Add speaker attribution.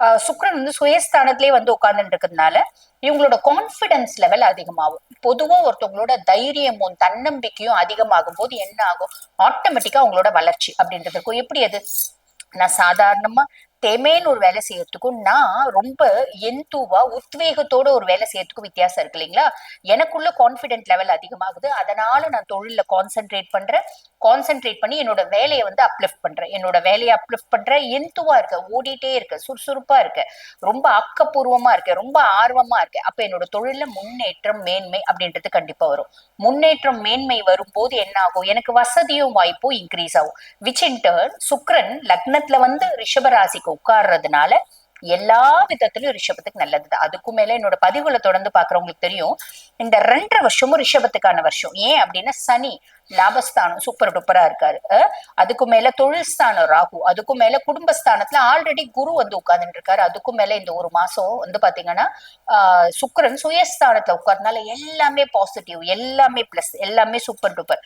Speaker 1: சுக்ரன் வந்து சுயஸ்தானத்திலே வந்து உட்கார்ந்துட்டு இருக்கிறதுனால இவங்களோட கான்பிடன்ஸ் லெவல் அதிகமாகும். பொதுவா ஒருத்தவங்களோட தைரியமும் தன்னம்பிக்கையும் அதிகமாகும் போது என்ன ஆகும்? ஆட்டோமேட்டிக்கா அவங்களோட வளர்ச்சி அப்படின்றது இருக்கும். எப்படி அது? நான் சாதாரணமா தெமேன்னு ஒரு வேலை செய்யறதுக்கும் நான் ரொம்ப எந்தூவா உத்வேகத்தோட ஒரு வேலை செய்யறதுக்கும் வித்தியாசம் இருக்கு இல்லைங்களா? எனக்குள்ள கான்ஃபிடென்ட் லெவல் அதிகமாகுது. அதனால நான் தொழில கான்சென்ட்ரேட் பண்றேன். கான்சென்ட்ரேட் பண்ணி என்னோட வேலையை வந்து அப்லிஃப்ட் பண்றேன். என்னோட வேலையை அப்லிஃப்ட் பண்றேன். எந்துவா இருக்க ஓடிட்டே இருக்க சுறுசுறுப்பா இருக்க ரொம்ப ஆக்கப்பூர்வமா இருக்க ரொம்ப ஆர்வமா இருக்க அப்ப என்னோட தொழில முன்னேற்றம் மேன்மை அப்படின்றது கண்டிப்பா வரும். முன்னேற்றம் மேன்மை வரும்போது என்ன ஆகும்? எனக்கு வசதியும் வாய்ப்பும் இன்க்ரீஸ் ஆகும். விச் இன் டர்ன் சுக்ரன் லக்னத்துல வந்து ரிஷபராசிக்கு உட்கார்றதுனால எல்லா விதத்திலும் ரிஷபத்துக்கு நல்லது அதுக்கும் மேல என்னோட பதிவுகளை தொடர்ந்து பாக்குறவங்களுக்கு தெரியும் இந்த ரெண்டரை வருஷமும் ரிஷபத்துக்கான வருஷம். ஏன் அப்படின்னா சனி லாபஸ்தானம் சூப்பர் டூப்பரா இருக்காரு. அதுக்கு அதுக்கும் மேல தொழில் ஸ்தானம் ராகு அதுக்கும் மேல குடும்பஸ்தானத்துல ஆல்ரெடி குரு வந்து உட்கார்ந்துட்டு இருக்காரு அதுக்கும் மேல இந்த ஒரு மாசம் வந்து பாத்தீங்கன்னா ஆஹ் சுக்கிரன் சுயஸ்தானத்துல உட்கார்றதுனால எல்லாமே பாசிட்டிவ் எல்லாமே பிளஸ் எல்லாமே சூப்பர் டூப்பர்